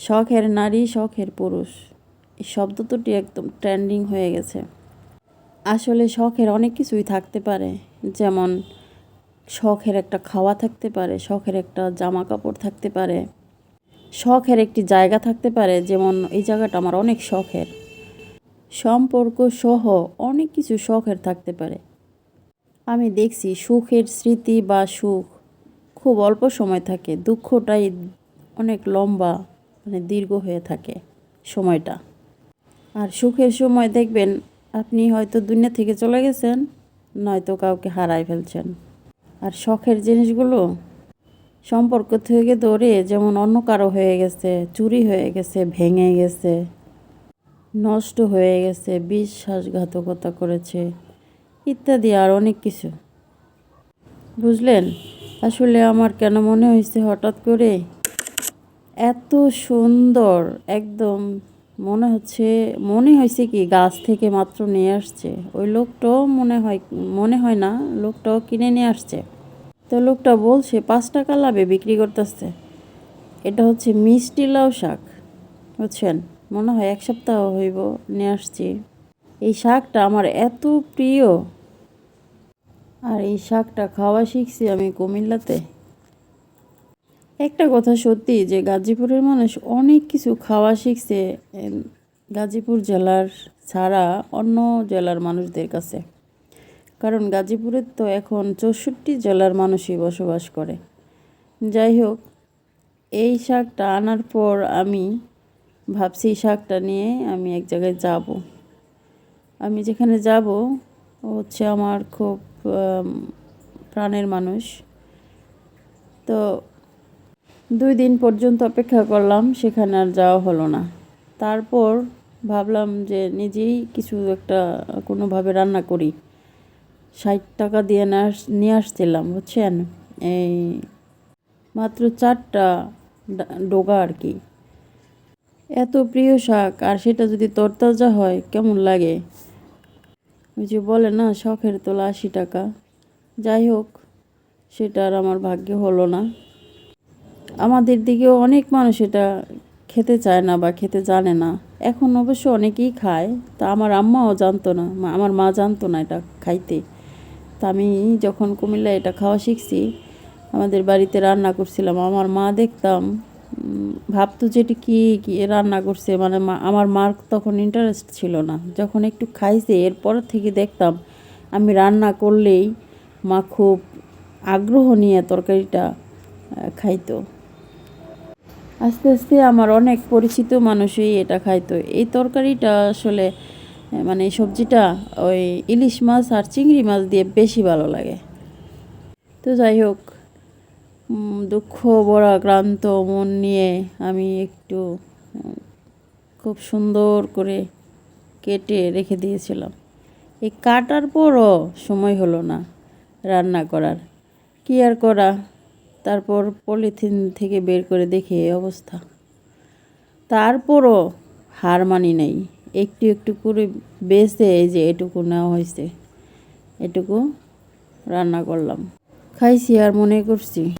শখের নারী, শখের পুরুষ। এই শব্দ দুটি একদম ট্রেন্ডিং হয়ে গেছে। আসলে শখের অনেক কিছুই থাকতে পারে। যেমন, শখের একটা খাওয়া থাকতে পারে, শখের একটা জামা কাপড় থাকতে পারে। শখের একটি জায়গা থাকতে পারে, যেমন, এই জায়গাটা আমার অনেক শখের। সম্পর্ক সহ অনেক কিছু শখের থাকতে পারে। আমি দেখছি সুখের স্মৃতি বা সুখ খুব অল্প সময় থাকে, দুঃখটাই অনেক লম্বা। মানে দীর্ঘ হয়ে থাকে সময়টা। আর সুখের সময় দেখবেন আপনি হয়তো দুনিয়া থেকে চলে গেছেন, নয়তো কাউকে হারাই ফেলছেন। আর শখের জিনিসগুলো সম্পর্ক থেকে দৌড়ে যেমন অন্য কারও হয়ে গেছে, চুরি হয়ে গেছে, ভেঙে গেছে, নষ্ট হয়ে গেছে, বিশ্বাসঘাতকতা করেছে ইত্যাদি আর অনেক কিছু। বুঝলেন? আসলে আমার কেন মনে হয়েছে হঠাৎ করে এত সুন্দর, একদম মনে হচ্ছে, মনে হয়েছে কি গাছ থেকে মাত্র নিয়ে আসছে। ওই লোকটাও মনে হয় মনে হয় না, লোকটাও কিনে নিয়ে আসছে। তো লোকটা বলছে, পাঁচ টাকা লাভে বিক্রি করতেছে। এটা হচ্ছে মিষ্টি লাউ শাক, বুঝছেন? মনে হয় এক সপ্তাহ হইব নিয়ে আসছি। এই শাকটা আমার এত প্রিয়। আর এই শাকটা খাওয়া শিখছি আমি কুমিল্লাতে। একটা কথা সত্যি যে গাজীপুরের মানুষ অনেক কিছু খাওয়া শিখছে গাজীপুর জেলার ছাড়া অন্য জেলার মানুষদের কাছে। কারণ গাজীপুরের তো এখন চৌষট্টি জেলার মানুষই বসবাস করে। যাই হোক, এই শাকটা আনার পর আমি ভাবছি শাকটা নিয়ে আমি এক জায়গায় যাব। আমি যেখানে যাব হচ্ছে আমার খুব প্রাণের মানুষ। তো দুই দিন পর্যন্ত অপেক্ষা করলাম, সেখানে আর যাওয়া হলো না। তারপর ভাবলাম যে নিজেই কিছু একটা কোনোভাবে রান্না করি। ষাট টাকা দিয়ে নিয়ে আসছিলাম, বুঝছেন? এই মাত্র চারটা ডোগা আর কি। এত প্রিয় শাক, আর সেটা যদি তরতাজা হয়, কেমন লাগে? ওই যে বলে না, শখের তোলা আশি টাকা। যাই হোক, সেটা আর আমার ভাগ্যে হলো না। আমাদের দিকেও অনেক মানুষ এটা খেতে চায় না বা খেতে জানে না। এখন অবশ্য অনেকেই খায়, তা আমার আম্মাও জানতো না আমার মা জানতো না এটা খাইতে। তা আমি যখন কুমিল্লা এটা খাওয়া শিখছি, আমাদের বাড়িতে রান্না করছিলাম, আমার মা দেখতাম ভাবতো যে এটি কী কী রান্না করছে মানে মা, আমার মার তখন ইন্টারেস্ট ছিল না। যখন একটু খাইছে, এরপর থেকে দেখতাম, আমি রান্না করলেই মা খুব আগ্রহ নিয়ে তরকারিটা খাইতো। আস্তে আস্তে আমার অনেক পরিচিত মানুষই এটা খাইতো। এই তরকারিটা আসলে মানে সবজিটা ওই ইলিশ মাছ আর চিংড়ি মাছ দিয়ে বেশি ভালো লাগে। তো যাই হোক দুঃখ ভরা ক্লান্ত মন নিয়ে আমি একটু খুব সুন্দর করে কেটে রেখে দিয়েছিলাম। এই কাটার পরও সময় হলো না রান্না করার। কি আর করা? তারপর পলিথিন থেকে বের করে দেখি এই অবস্থা। তারপরও হার মানি নাই। একটু একটু করে বেছে এই যে এটুকু নেওয়া হয়েছে, এটুকু রান্না করলাম। খাইছি আর মনে করছি।